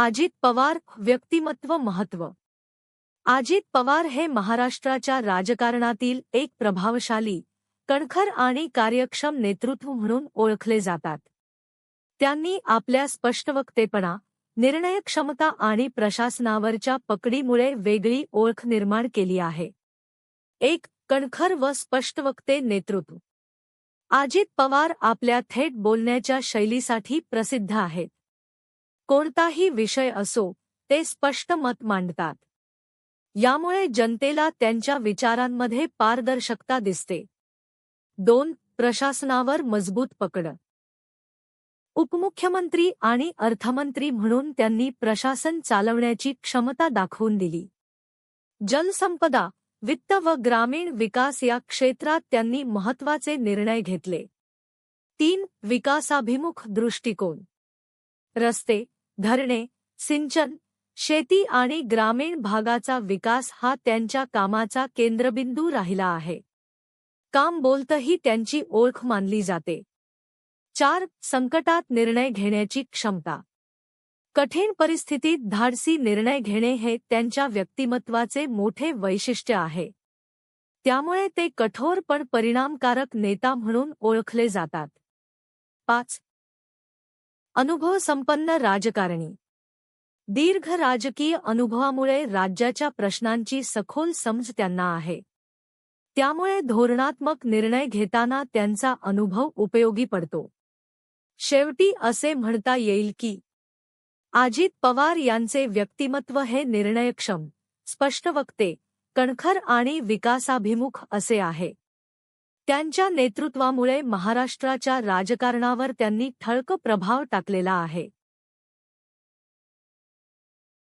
अजित पवार व्यक्तिमत्व महत्त्व. अजित पवार हे महाराष्ट्राच्या राजकारणातील एक प्रभावशाली कणखर आणि कार्यक्षम नेतृत्व म्हणून ओळखले जातात. त्यांनी आपल्या स्पष्टवक्तेपणा निर्णय क्षमता आणि प्रशासनावरच्या पकडीमुळे वेगळी ओळख निर्माण केली आहे. एक कणखर व स्पष्टवक्ते नेतृत्व. अजित पवार आपल्या थेट बोलण्याच्या शैलीसाठी प्रसिद्ध आहेत. कोणताही विषय असो ते स्पष्ट मत मांडतात. यामुळे जनतेला त्यांच्या विचारांमध्ये पारदर्शकता दिसते. दोन प्रशासनावर मजबूत पकड. उपमुख्यमंत्री आणि अर्थमंत्री म्हणून त्यांनी प्रशासन चालवण्याची क्षमता दाखवून दिली. जलसंपदा वित्त व ग्रामीण विकास या क्षेत्रात त्यांनी महत्त्वाचे निर्णय घेतले. तीन विकासाभिमुख दृष्टिकोन. रस्ते धरणे सिंचन शेती आणि ग्रामीण भागाचा विकास हा त्यांच्या कामाचा केंद्रबिंदू राहिला आहे. काम बोलतही त्यांची ओळख मानली जाते. चार संकटात निर्णय घेण्याची क्षमता. कठीण परिस्थितीत धाडसी निर्णय घेणे हे त्यांच्या व्यक्तिमत्वाचे मोठे वैशिष्ट्य आहे. त्यामुळे ते कठोर पण परिणामकारक नेता म्हणून ओळखले जातात. पाच अनुभवसंपन्न राजकारणी. दीर्घ राजकीय अनुभवामुळे राज्याच्या प्रश्नांची सखोल समज त्यांना आहे. त्यामुळे धोरणात्मक निर्णय घेताना त्यांचा अनुभव उपयोगी पडतो. शेवटी असे म्हणता येईल की अजित पवार यांचे व्यक्तिमत्व हे निर्णयक्षम स्पष्टवक्ते कणखर आणि विकासाभिमुख असे आहे. त्यांच्या नेतृत्वामुळे महाराष्ट्राच्या राजकारणावर त्यांनी ठळक प्रभाव टाकलेला आहे.